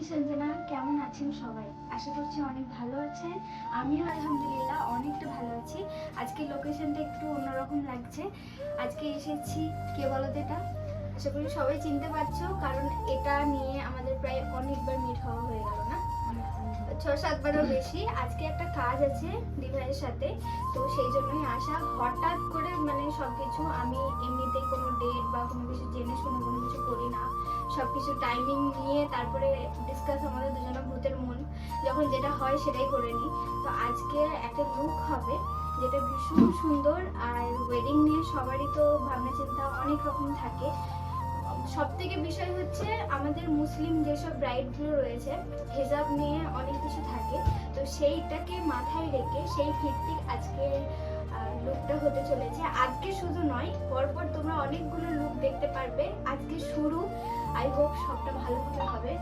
আমি সঞ্জনা, কেমন আছেন সবাই? আশা করছি অনেক ভালো আছেন। আমিও আলহামদুলিল্লাহ অনেকটা ভালো আছি। আজকে লোকেশনটা একটু অন্যরকম লাগছে। আজকে এসেছি, কে বলো এটা? আশা করি সবাই চিনতে পারছ, কারণ এটা নিয়ে আমাদের প্রায় অনেকবার মিট হওয়া হয়ে গেল না? ছ সাতবারও বেশি। আজকে একটা কাজ আছে দিভাইয়ের সাথে। তো সেই জন্যই আসা। হঠাৎ করে মানে সবকিছু আমি এমনিতেই কোনো ডেট বা কোনো কিছু জেনে শুনে কোনো কিছু করি না। সবকিছু টাইমিং নিয়ে তারপরে ডিসকাস আমাদের দুজনের ভূতের মন। যখন যেটা হয় সেটাই করে নিই। তো আজকে একটা লুক হবে যেটা ভীষণ সুন্দর আর ওয়েডিং নিয়ে সবারই তো ভাবনা চিন্তা অনেক রকম থাকে। সব থেকে বিষয় হচ্ছে আমাদের মুসলিম যেসব ব্রাইডগুলো রয়েছে, হেজাব নিয়ে অনেক কিছু থাকে, তো সেইটাকে মাথায় রেখে সেই ভিত্তিক আজকে লুকটা হতে চলেছে। আজকে শুধু নয়, পরপর তোমরা অনেকগুলো লুক দেখতে পারবে। আজকে শুরু। আই হোপ সবটা ভালোভাবে হবে।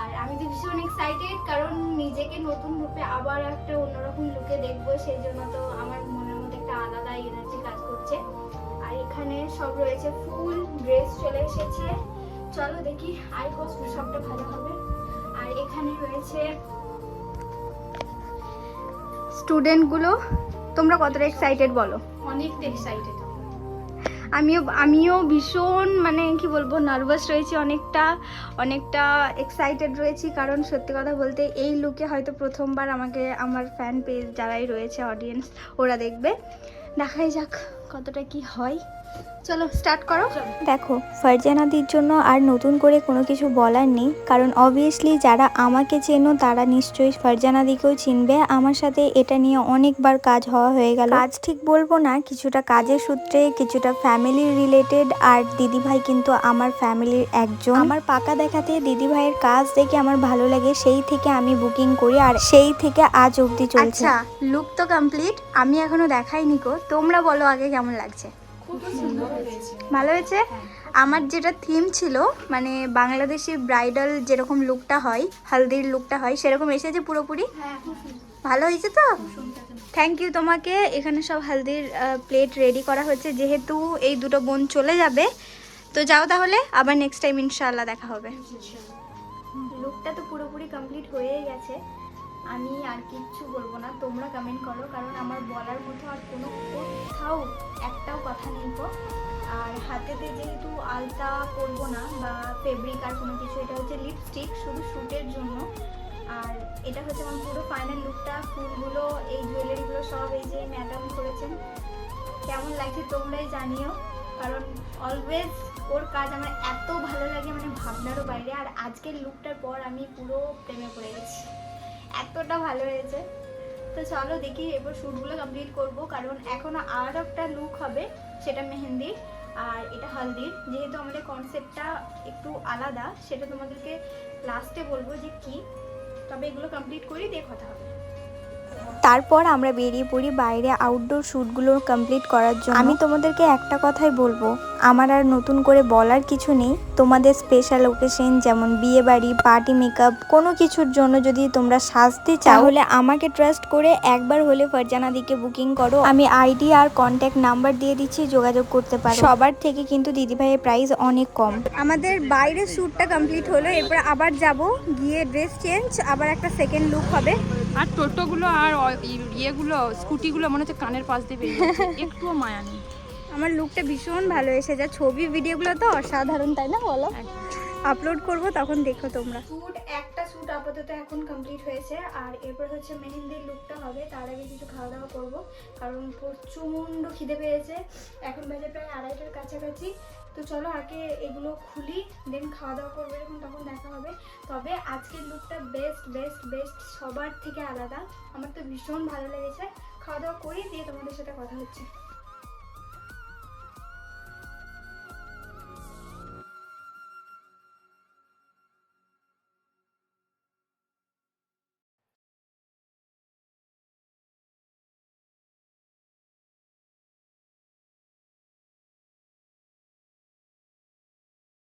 আর আমি তো ভীষণ এক্সাইটেড কারণ নিজেকে নতুন রূপে আবার একটা অন্যরকম লুকে দেখব, সেই জন্য তো আমার মনের মধ্যে একটা আলাদা এনার্জি কাজ করছে। এখানে সব রয়েছে ফুল ড্রেস চলে এসেছে। চলো দেখি আই হোপ সবটা ভালো হবে। আর এখানে রয়েছে স্টুডেন্টগুলো তোমরা কতটা এক্সাইটেড বলো? অনেকটা এক্সাইটেড আমিও আমিও ভীষণ মানে কি বলব নার্ভাস রয়েছি অনেকটা অনেকটা এক্সাইটেড রয়েছি। কারণ সত্যি কথা বলতে এই লুকে হয়তো প্রথমবার আমাকে আমার ফ্যান পেজ যারাই রয়েছে অডিয়েন্স ওরা দেখবে। দেখাই যাক। কতটা কি হয়? চলো স্টার্ট করো। দেখো ফারজানাদির জন্য আর নতুন করে কোনো কিছু বলার নেই কারণ অবভিয়াসলি যারা আমাকে চেনো তারা নিশ্চয়ই ফারজানাদিকেও চিনবে। আমার সাথে এটা নিয়ে অনেকবার কাজ হওয়া হয়ে গেল। কাজ ঠিক বলব না কিছুটা কাজের সূত্রে কিছুটা ফ্যামিলি রিলেটেড আর দিদিভাই কিন্তু আমার ফ্যামিলির একজন। আমার পাকা দেখাতে দিদিভাইয়ের কাজ দেখে আমার ভালো লাগে সেই থেকে আমি বুকিং করি আর সেই থেকে আজ অবধি চলছে। আচ্ছা লুক তো কমপ্লিট আমি এখনও দেখাইনি গো। তোমরা বলো আগে কেমন লাগছে? ভালো হয়েছে? আমার যেটা থিম ছিল মানে বাংলাদেশি ব্রাইডাল যেরকম লুকটা হয় হালদির লুকটা হয় সেরকম এসেছে পুরোপুরি? ভালো হয়েছে তো? থ্যাংক ইউ তোমাকে। এখানে সব হালদির প্লেট রেডি করা হয়েছে। যেহেতু এই দুটো বোন চলে যাবে তো যাও তাহলে আবার নেক্সট টাইম ইনশাআল্লাহ দেখা হবে। লুকটা তো পুরোপুরি কমপ্লিট হয়ে গেছে। আমি আর কিচ্ছু বলব না। তোমরা কমেন্ট করো, কারণ আমার বলার মতো আর কোনো কোথাও একটাও কথা নেই গো আর হাতেতে যেহেতু আলতা করব না বা ফেব্রিক আর কোনো কিছু, এটা হচ্ছে লিপস্টিক শুধু শ্যুটের জন্য। আর এটা হচ্ছে আমার পুরো ফাইনাল লুকটা ফুলগুলো, এই জুয়েলারিগুলো সব এই যে ম্যাডাম করেছেন। কেমন লাগছে তোমরাই জানিও, কারণ অলওয়েজ ওর কাজ আমার এত ভালো লাগে মানে ভাবনারও বাইরে। আর আজকের লুকটার পর আমি পুরো প্রেমে পড়ে গেছি। এতটা ভালো হয়েছে। তো চলো দেখি এবার শ্যুটগুলো কমপ্লিট করব, কারণ এখনও আর একটা লুক হবে সেটা মেহেন্দির আর এটা হালদির যেহেতু আমাদের কনসেপ্টটা একটু আলাদা, সেটা তোমাদেরকে লাস্টে বলব যে কি। তবে এগুলো কমপ্লিট করি দিয়ে কথা হবে। তারপর আমরা বেরিয়ে পড়ি বাইরে আউটডোর শ্যুটগুলো কমপ্লিট করার জন্য। আমি তোমাদেরকে একটা কথাই বলব আমার আর নতুন করে বলার কিছু নেই। তোমাদের স্পেশাল ওকেশন যেমন বিয়ে বাড়ি পার্টি মেকআপ কোনো কিছুর জন্য যদি তোমরা সাজতে চাও তাহলে আমাকে ট্রাস্ট করে একবার হলে ফারজানা দিকে বুকিং করো। আমি আইডি আর কন্ট্যাক্ট নাম্বার দিয়ে দিচ্ছি যোগাযোগ করতে পারো। সবার থেকে কিন্তু দিদিভাইয়ের প্রাইস অনেক কম। আমাদের বাইরে শ্যুটটা কমপ্লিট হলো এরপর আবার যাব গিয়ে ড্রেস চেঞ্জ আবার একটা সেকেন্ড লুক হবে। আর টোটোগুলো আর ইয়েগুলো স্কুটিগুলো মনে হচ্ছে কানের পাশ দিয়ে বেরিয়ে একটুও মায়া নেই। আমার লুকটা ভীষণ ভালো এসে যা ছবি ভিডিওগুলো তো অসাধারণ তাই না বলো? আপলোড করব তখন দেখো তোমরা। শ্যুট একটা শ্যুট আপাতত এখন কমপ্লিট হয়েছে। আর এরপর হচ্ছে মেহেন্দির লুকটা হবে। তার আগে কিছু খাওয়া দাওয়া করব। কারণ প্রচণ্ড খিদে পেয়েছে। এখন বাজে প্রায় আড়াইটার কাছাকাছি। তো চলো আগে এগুলো খুলি দেন খাওয়া দাওয়া করব এরকম তখন দেখা তবে আজকের লুকটা বেস্ট বেস্ট বেস্ট সবার থেকে আলাদা। আমার তো ভীষণ ভালো লেগেছে। খাওয়া দাওয়া করি দিয়ে তোমাদের সাথে কথা হচ্ছে।